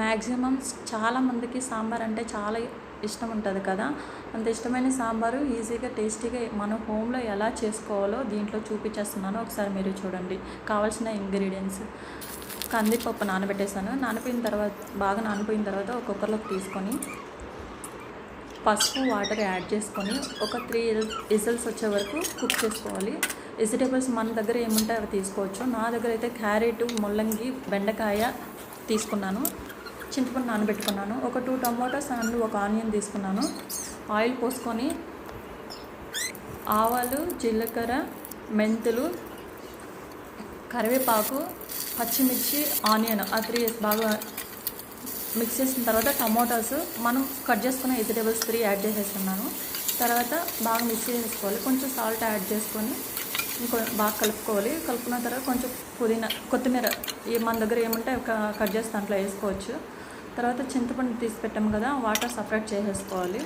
Maximum చాలామందికి సాంబార్ అంటే చాలా ఇష్టం ఉంటుంది కదా. అంత ఇష్టమైన సాంబారు ఈజీగా టేస్టీగా మనం హోమ్లో ఎలా చేసుకోవాలో దీంట్లో చూపించేస్తున్నాను. ఒకసారి మీరు చూడండి. కావాల్సిన ఇంగ్రీడియంట్స్. కందిపప్పు నానబెట్టేసాను నానిపోయిన తర్వాత బాగా నానిపోయిన తర్వాత ఒక కుక్కర్లోకి తీసుకొని పసుపు వాటర్ యాడ్ చేసుకొని ఒక త్రీ విజిల్స్ వచ్చే వరకు కుక్ చేసుకోవాలి. వెజిటేబుల్స్ మన దగ్గర ఏముంటే అవి తీసుకోవచ్చు. నా దగ్గర అయితే క్యారెట్ ముల్లంగి బెండకాయ తీసుకున్నాను. చింతపండు నానబెట్టుకున్నాను. ఒక టూ టమాటోస్ అండ్ ఒక ఆనియన్ తీసుకున్నాను. ఆయిల్ పోసుకొని ఆవాలు జీలకర్ర మెంతులు కరివేపాకు పచ్చిమిర్చి ఆనియన్ ఆ త్రీ బాగా మిక్స్ చేసిన తర్వాత టమాటాస్ మనం కట్ చేసుకున్న వెజిటేబుల్స్ త్రీ యాడ్ చేసేస్తున్నాను తర్వాత బాగా మిక్స్ చేసుకోవాలి కొంచెం సాల్ట్ యాడ్ చేసుకొని ఇంకో బాగా కలుపుకోవాలి. కలుపుకున్న తర్వాత కొంచెం పుదీనా కొత్తిమీర ఏ మన దగ్గర ఏముంటే క- కట్ చేసి దాంట్లో వేసుకోవచ్చు. తర్వాత చింతపండు తీసి పెట్టాము కదా వాటర్ సపరేట్ చేసేసుకోవాలి.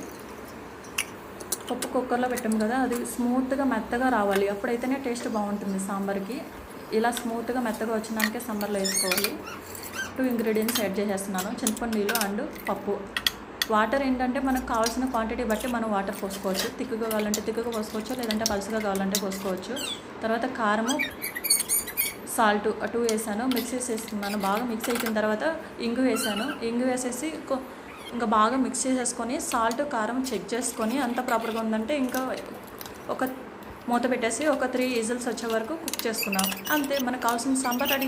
పప్పు కుక్కర్లో పెట్టాము కదా అది స్మూత్గా మెత్తగా రావాలి. అప్పుడైతేనే టేస్ట్ బాగుంటుంది సాంబార్కి. ఇలా స్మూత్గా మెత్తగా వచ్చినాకే సాంబార్లో వేసుకోవాలి. టూ ఇంగ్రీడియంట్స్ యాడ్ చేసేస్తున్నాను చింతపండు నీళ్ళు అండ్ పప్పు. వాటర్ ఏంటంటే మనకు కావాల్సిన క్వాంటిటీ బట్టి మనం వాటర్ పోసుకోవచ్చు. తిక్కుగా కావాలంటే తిక్కుగా పోసుకోవచ్చు లేదంటే పలుసుగా కావాలంటే పోసుకోవచ్చు. తర్వాత కారము సాల్ట్ టూ వేసాను మిక్స్ చేసేస్తున్నాను. బాగా మిక్స్ అయిన తర్వాత ఇంగు వేసాను. ఇంగు వేసేసి ఇంకా బాగా మిక్స్ చేసేసుకొని సాల్ట్ కారం చెక్ చేసుకొని అంత ప్రాపర్గా ఉందంటే ఇంకా ఒక మూత పెట్టేసి ఒక త్రీ విజిల్స్ వచ్చే వరకు కుక్ చేసుకున్నాం అంతే మనకు కావాల్సిన సాంబార్ రెడీ